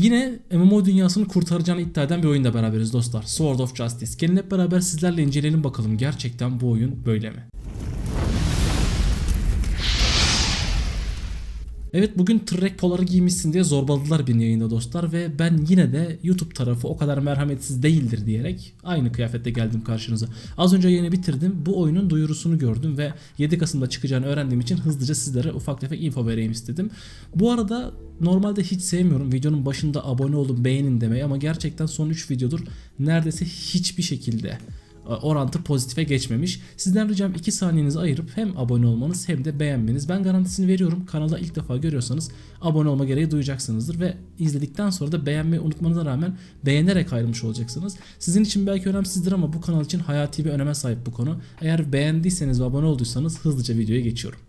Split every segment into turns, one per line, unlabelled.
Yine MMO dünyasını kurtaracağını iddia eden bir oyunda beraberiz dostlar. Sword of Justice. Gelin hep beraber sizlerle inceleyelim bakalım gerçekten bu oyun böyle mi? Evet bugün tırrek poları giymişsin diye zorbaladılar beni yayında dostlar ve ben yine de YouTube tarafı o kadar merhametsiz değildir diyerek aynı kıyafette geldim karşınıza. Az önce yayını bitirdim. Bu oyunun duyurusunu gördüm ve 7 Kasım'da çıkacağını öğrendiğim için hızlıca sizlere ufak tefek info vereyim istedim. Bu arada normalde hiç sevmiyorum videonun başında abone olun beğenin demeyi ama gerçekten son 3 videodur neredeyse hiçbir şekilde orantı pozitife geçmemiş. Sizden ricam 2 saniyenizi ayırıp hem abone olmanız hem de beğenmeniz. Ben garantisini veriyorum. Kanala ilk defa görüyorsanız abone olma gereği duyacaksınızdır ve izledikten sonra da beğenmeyi unutmanıza rağmen beğenerek ayrılmış olacaksınız. Sizin için belki önemsizdir ama bu kanal için hayati bir öneme sahip bu konu. Eğer beğendiyseniz ve abone olduysanız hızlıca videoya geçiyorum.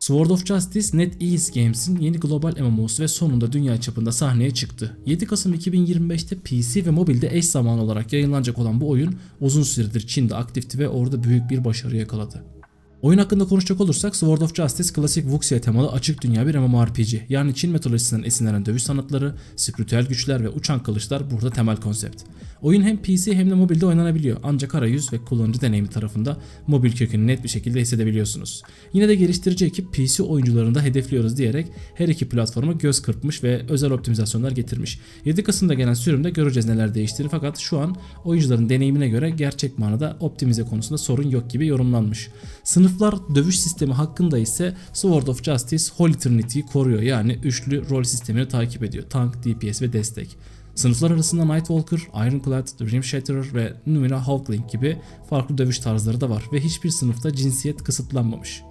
Sword of Justice NetEase Games'in yeni global MMO'su ve sonunda dünya çapında sahneye çıktı. 7 Kasım 2025'te PC ve mobilde eş zamanlı olarak yayınlanacak olan bu oyun uzun süredir Çin'de aktifti ve orada büyük bir başarı yakaladı. Oyun hakkında konuşacak olursak Sword of Justice klasik Wuxia temalı açık dünya bir MMORPG. Yani Çin mitolojisinden esinlenen dövüş sanatları, spiritüel güçler ve uçan kılıçlar burada temel konsept. Oyun hem PC hem de mobilde oynanabiliyor ancak arayüz ve kullanıcı deneyimi tarafında mobil kökünü net bir şekilde hissedebiliyorsunuz. Yine de geliştirici ekip PC oyuncularını da hedefliyoruz diyerek her iki platforma göz kırpmış ve özel optimizasyonlar getirmiş. 7 Kasım'da gelen sürümde göreceğiz neler değiştiğini fakat şu an oyuncuların deneyimine göre gerçek manada optimize konusunda sorun yok gibi yorumlanmış. Sınıflar dövüş sistemi hakkında ise Sword of Justice Holy Trinity'yi koruyor yani üçlü rol sistemini takip ediyor. Tank, DPS ve destek. Sınıflar arasında Nightwalker, Ironclad, Dream Shatterer ve Numina Hulkling gibi farklı dövüş tarzları da var ve hiçbir sınıfta cinsiyet kısıtlanmamış.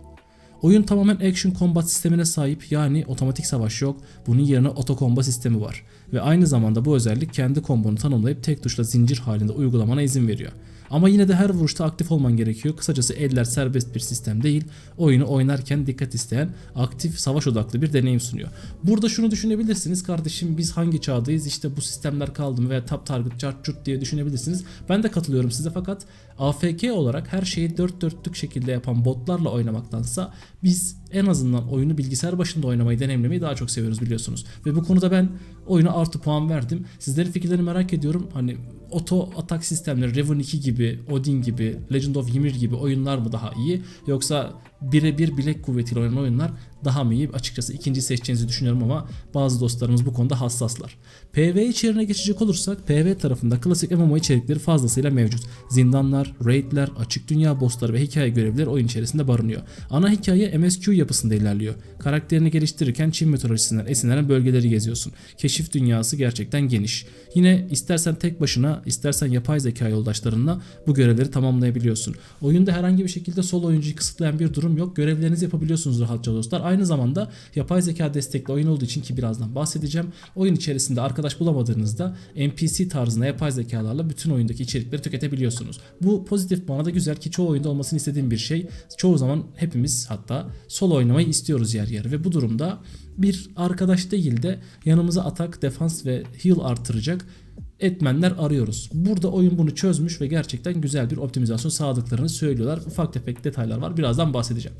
Oyun tamamen action combat sistemine sahip yani otomatik savaş yok. Bunun yerine auto combo sistemi var. Ve aynı zamanda bu özellik kendi kombonu tanımlayıp tek tuşla zincir halinde uygulamana izin veriyor. Ama yine de her vuruşta aktif olman gerekiyor. Kısacası eller serbest bir sistem değil. Oyunu oynarken dikkat isteyen aktif savaş odaklı bir deneyim sunuyor. Burada şunu düşünebilirsiniz kardeşim biz hangi çağdayız işte bu sistemler kaldı mı veya tap target chart chut diye düşünebilirsiniz. Ben de katılıyorum size fakat AFK olarak her şeyi dört dörtlük şekilde yapan botlarla oynamaktansa biz en azından oyunu bilgisayar başında oynamayı deneyimlemeyi daha çok seviyoruz biliyorsunuz. Ve bu konuda ben oyuna artı puan verdim. Sizlerin fikirlerini merak ediyorum. Hani oto atak sistemleri Revan 2 gibi, Odin gibi, Legend of Ymir gibi oyunlar mı daha iyi? Yoksa birebir bilek kuvvetiyle oynanan oyunlar daha mı iyi? Açıkçası ikinci seçeceğinizi düşünüyorum ama bazı dostlarımız bu konuda hassaslar. PvE içeriğine geçecek olursak PvE tarafında klasik MMO içerikleri fazlasıyla mevcut. Zindanlar, raidler, açık dünya bossları ve hikaye görevleri oyun içerisinde barınıyor. Ana hikaye MSQ yapısında ilerliyor. Karakterini geliştirirken Çin mitolojisinden esinlenen bölgeleri geziyorsun. Keşif dünyası gerçekten geniş. Yine istersen tek başına, istersen yapay zeka yoldaşlarınla bu görevleri tamamlayabiliyorsun. Oyunda herhangi bir şekilde sol oyuncuyu kısıtlayan bir durum yok. Görevlerinizi yapabiliyorsunuz rahatça dostlar. Aynı zamanda yapay zeka destekli oyun olduğu için ki birazdan bahsedeceğim. Oyun içerisinde arkadaş bulamadığınızda NPC tarzında yapay zekalarla bütün oyundaki içerikleri tüketebiliyorsunuz. Bu pozitif bana da güzel ki çoğu oyunda olmasını istediğim bir şey. Çoğu zaman hepimiz hatta sol oynamayı istiyoruz yer yer ve bu durumda bir arkadaş değil de yanımıza atak, defans ve heal artıracak etmenler arıyoruz. Burada oyun bunu çözmüş ve gerçekten güzel bir optimizasyon sağladıklarını söylüyorlar. Ufak tefek detaylar var. Birazdan bahsedeceğim.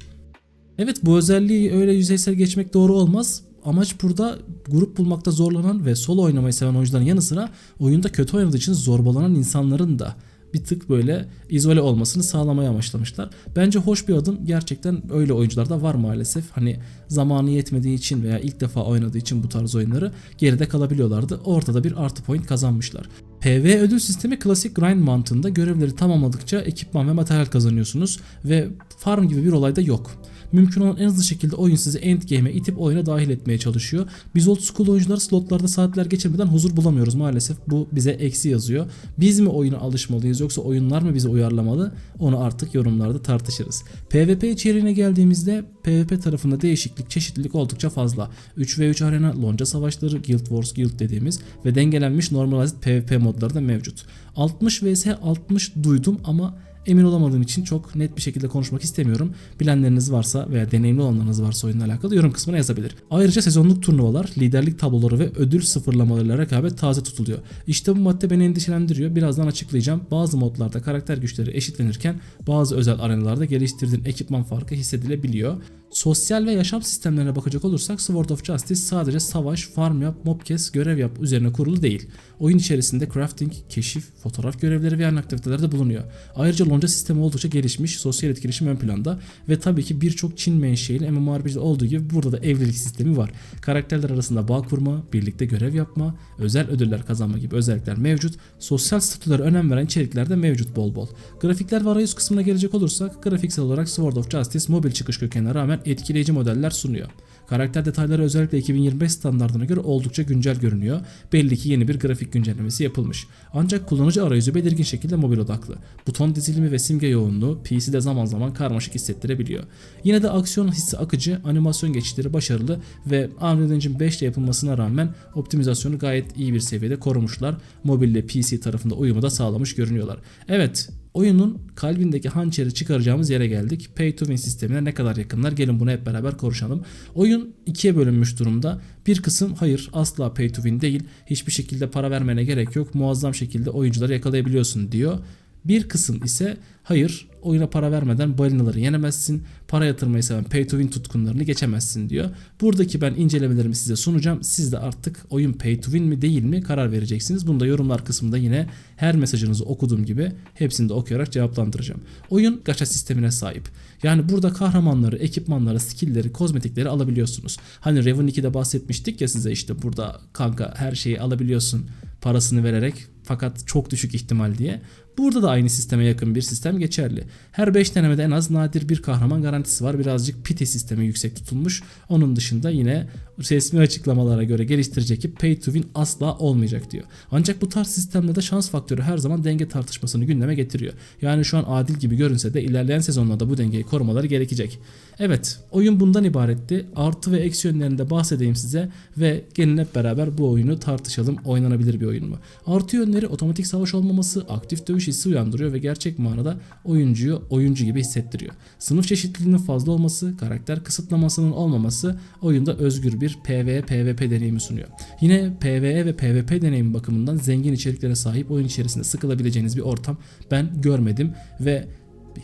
Evet bu özelliği öyle yüzeysel geçmek doğru olmaz. Amaç burada grup bulmakta zorlanan ve solo oynamayı seven oyuncuların yanı sıra oyunda kötü oynadığı için zorbalanan insanların da bir tık böyle izole olmasını sağlamaya amaçlamışlar. Bence hoş bir adım. Gerçekten öyle oyuncular da var maalesef. Hani zamanı yetmediği için veya ilk defa oynadığı için bu tarz oyunları geride kalabiliyorlardı. Ortada bir artı point kazanmışlar. PV ödül sistemi klasik grind mantığında görevleri tamamladıkça ekipman ve materyal kazanıyorsunuz ve farm gibi bir olay da yok mümkün olan en hızlı şekilde oyun sizi endgame'e itip oyuna dahil etmeye çalışıyor. Biz old school oyuncular slotlarda saatler geçirmeden huzur bulamıyoruz maalesef. Bu bize eksi yazıyor. Biz mi oyuna alışmalıyız yoksa oyunlar mı bizi uyarlamalı? Onu artık yorumlarda tartışırız. PvP içeriğine geldiğimizde PvP tarafında değişiklik, çeşitlilik oldukça fazla. 3v3 arena, lonca savaşları, Guild Wars Guild dediğimiz ve dengelenmiş normalized PvP modları da mevcut. 60 vs 60 duydum ama emin olamadığım için çok net bir şekilde konuşmak istemiyorum. Bilenleriniz varsa veya deneyimli olanlarınız varsa oyunla alakalı yorum kısmına yazabilir. Ayrıca sezonluk turnuvalar, liderlik tabloları ve ödül sıfırlamalarıyla rekabet taze tutuluyor. İşte bu madde beni endişelendiriyor. Birazdan açıklayacağım. Bazı modlarda karakter güçleri eşitlenirken bazı özel arenalarda geliştirdiğin ekipman farkı hissedilebiliyor. Sosyal ve yaşam sistemlerine bakacak olursak Sword of Justice sadece savaş, farm yap, mob kes, görev yap üzerine kurulu değil. Oyun içerisinde crafting, keşif, fotoğraf görevleri ve yan aktiviteler de bulunuyor. Ayrıca lonca sistemi oldukça gelişmiş, sosyal etkileşim ön planda ve tabii ki birçok Çin menşeili MMORPG'de olduğu gibi burada da evlilik sistemi var. Karakterler arasında bağ kurma, birlikte görev yapma, özel ödüller kazanma gibi özellikler mevcut. Sosyal statülere önem veren içerikler de mevcut bol bol. Grafikler ve arayüz kısmına gelecek olursak grafiksel olarak Sword of Justice mobil çıkış kökenine rağmen etkileyici modeller sunuyor. Karakter detayları özellikle 2025 standartına göre oldukça güncel görünüyor. Belli ki yeni bir grafik güncellemesi yapılmış. Ancak kullanıcı arayüzü belirgin şekilde mobil odaklı. Buton dizilimi ve simge yoğunluğu PC'de zaman zaman karmaşık hissettirebiliyor. Yine de aksiyon hissi akıcı, animasyon geçişleri başarılı ve Unreal Engine 5 ile yapılmasına rağmen optimizasyonu gayet iyi bir seviyede korumuşlar. Mobille PC tarafında uyumu da sağlamış görünüyorlar. Evet Oyunun kalbindeki hançeri çıkaracağımız yere geldik. Pay to win sistemine ne kadar yakınlar? Gelin bunu hep beraber konuşalım. Oyun ikiye bölünmüş durumda. Bir kısım hayır asla pay to win değil. Hiçbir şekilde para vermene gerek yok. Muazzam şekilde oyuncuları yakalayabiliyorsun diyor. Bir kısım ise hayır oyuna para vermeden balinaları yenemezsin. Para yatırmayı seven pay to win tutkunlarını geçemezsin diyor. Buradaki ben incelemelerimi size sunacağım. Siz de artık oyun pay to win mi değil mi karar vereceksiniz. Bunu da yorumlar kısmında yine her mesajınızı okuduğum gibi hepsini de okuyarak cevaplandıracağım. Oyun gacha sistemine sahip. Yani burada kahramanları, ekipmanları, skill'leri, kozmetikleri alabiliyorsunuz. Hani Raven 2'de bahsetmiştik ya size işte burada kanka her şeyi alabiliyorsun parasını vererek fakat çok düşük ihtimal diye. Burada da aynı sisteme yakın bir sistem geçerli. Her 5 denemede en az nadir bir kahraman garantisi var. Birazcık pity sistemi yüksek tutulmuş. Onun dışında yine resmi açıklamalara göre geliştirecek ekip pay to win asla olmayacak diyor. Ancak bu tarz sistemde de şans faktörü her zaman denge tartışmasını gündeme getiriyor. Yani şu an adil gibi görünse de ilerleyen sezonlarda bu dengeyi korumaları gerekecek. Evet oyun bundan ibaretti. Artı ve eksi yönlerinde bahsedeyim size ve gelin hep beraber bu oyunu tartışalım. Oynanabilir bir oyun mu? Artı yönleri otomatik savaş olmaması, aktif dövüş hissi uyandırıyor ve gerçek manada oyuncuyu oyuncu gibi hissettiriyor. Sınıf çeşitliliğinin fazla olması, karakter kısıtlamasının olmaması oyunda özgür bir PvE PvP deneyimi sunuyor. Yine PvE ve PvP deneyimi bakımından zengin içeriklere sahip oyun içerisinde sıkılabileceğiniz bir ortam ben görmedim ve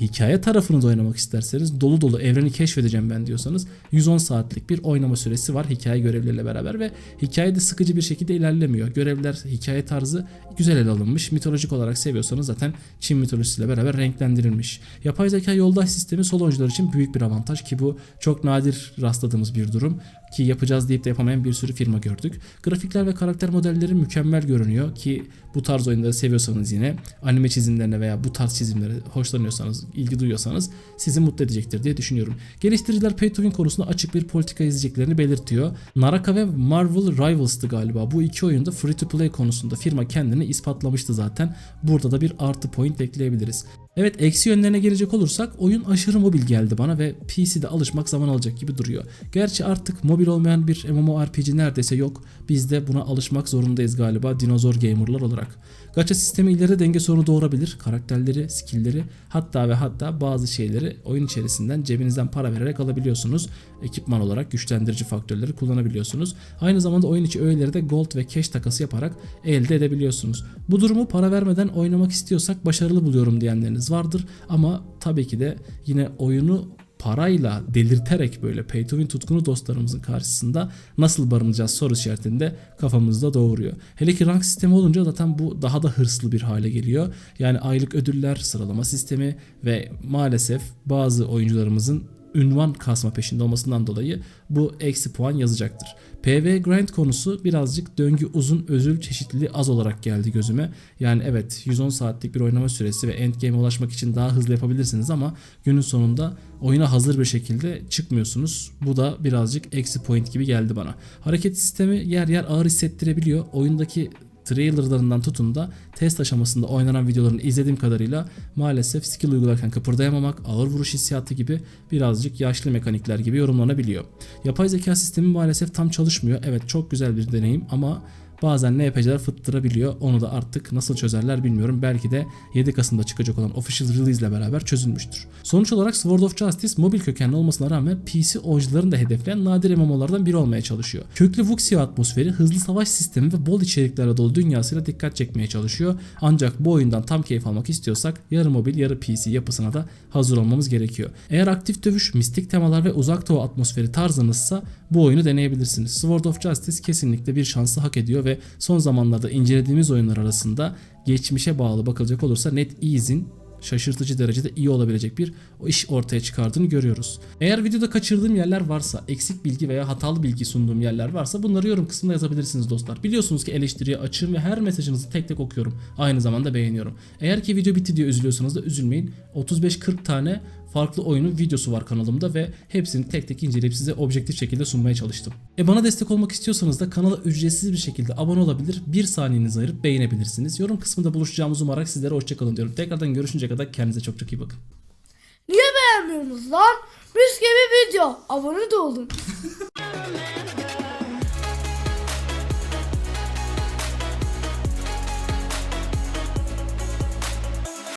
hikaye tarafını da oynamak isterseniz dolu dolu evreni keşfedeceğim ben diyorsanız 110 saatlik bir oynama süresi var hikaye görevleriyle beraber ve hikayede sıkıcı bir şekilde ilerlemiyor. Görevler hikaye tarzı güzel ele alınmış. Mitolojik olarak seviyorsanız zaten Çin mitolojisiyle beraber renklendirilmiş. Yapay zeka yoldaş sistemi sol oyuncular için büyük bir avantaj ki bu çok nadir rastladığımız bir durum ki yapacağız deyip de yapamayan bir sürü firma gördük. Grafikler ve karakter modelleri mükemmel görünüyor ki bu tarz oyunları seviyorsanız yine anime çizimlerine veya bu tarz çizimlere hoşlanıyorsanız, ilgi duyuyorsanız sizi mutlu edecektir diye düşünüyorum. Geliştiriciler Pay to Win konusunda açık bir politika izleyeceklerini belirtiyor. Naraka ve Marvel Rivals'tı galiba. Bu iki oyunda free to play konusunda firma kendini ispatlamıştı zaten. Burada da bir artı point ekleyebiliriz. Evet eksi yönlerine gelecek olursak oyun aşırı mobil geldi bana ve PC'de alışmak zaman alacak gibi duruyor. Gerçi artık mobil olmayan bir MMORPG neredeyse yok. Biz de buna alışmak zorundayız galiba dinozor gamerlar olarak. Gacha sistemi ileride denge sorunu doğurabilir. Karakterleri, skillleri hatta ve hatta bazı şeyleri oyun içerisinden cebinizden para vererek alabiliyorsunuz. Ekipman olarak güçlendirici faktörleri kullanabiliyorsunuz. Aynı zamanda oyun içi öğeleri de gold ve cash takası yaparak elde edebiliyorsunuz. Bu durumu para vermeden oynamak istiyorsak başarılı buluyorum diyenleriniz vardır. Ama tabii ki de yine oyunu parayla delirterek böyle pay to win tutkunu dostlarımızın karşısında nasıl barınacağız soru işaretinde kafamızda doğuruyor. Hele ki rank sistemi olunca zaten bu daha da hırslı bir hale geliyor. Yani aylık ödüller, sıralama sistemi ve maalesef bazı oyuncularımızın ünvan kasma peşinde olmasından dolayı bu eksi puan yazacaktır. PV grind konusu birazcık döngü uzun özül çeşitliliği az olarak geldi gözüme. Yani evet 110 saatlik bir oynama süresi ve endgame'e ulaşmak için daha hızlı yapabilirsiniz ama günün sonunda oyuna hazır bir şekilde çıkmıyorsunuz. Bu da birazcık eksi point gibi geldi bana. Hareket sistemi yer yer ağır hissettirebiliyor. Oyundaki trailerlarından tutun da test aşamasında oynanan videolarını izlediğim kadarıyla maalesef skill uygularken kıpırdayamamak, ağır vuruş hissiyatı gibi birazcık yaşlı mekanikler gibi yorumlanabiliyor. Yapay zeka sistemi maalesef tam çalışmıyor. Evet çok güzel bir deneyim ama bazen NPC'ler fıttırabiliyor. Onu da artık nasıl çözerler bilmiyorum. Belki de 7 Kasım'da çıkacak olan official release ile beraber çözülmüştür. Sonuç olarak Sword of Justice mobil kökenli olmasına rağmen PC oyuncularını da hedefleyen nadir MMO'lardan biri olmaya çalışıyor. Köklü Vuxia atmosferi, hızlı savaş sistemi ve bol içeriklerle dolu dünyasıyla dikkat çekmeye çalışıyor. Ancak bu oyundan tam keyif almak istiyorsak yarı mobil yarı PC yapısına da hazır olmamız gerekiyor. Eğer aktif dövüş, mistik temalar ve uzak doğu atmosferi tarzınızsa bu oyunu deneyebilirsiniz. Sword of Justice kesinlikle bir şansı hak ediyor ve son zamanlarda incelediğimiz oyunlar arasında geçmişe bağlı bakılacak olursa NetEase'in şaşırtıcı derecede iyi olabilecek bir iş ortaya çıkardığını görüyoruz. Eğer videoda kaçırdığım yerler varsa, eksik bilgi veya hatalı bilgi sunduğum yerler varsa bunları yorum kısmında yazabilirsiniz dostlar. Biliyorsunuz ki eleştiriye açığım ve her mesajınızı tek tek okuyorum. Aynı zamanda beğeniyorum. Eğer ki video bitti diye üzülüyorsanız da üzülmeyin. 35-40 tane farklı oyunun videosu var kanalımda ve hepsini tek tek inceleyip size objektif şekilde sunmaya çalıştım. E bana destek olmak istiyorsanız da kanala ücretsiz bir şekilde abone olabilir, bir saniyenizi ayırıp beğenebilirsiniz. Yorum kısmında buluşacağımızı umarak sizlere hoşçakalın diyorum. Tekrardan görüşünceye kadar kendinize çok çok iyi bakın.
Niye beğenmiyorsunuz lan? Mis gibi video. Abone de olun.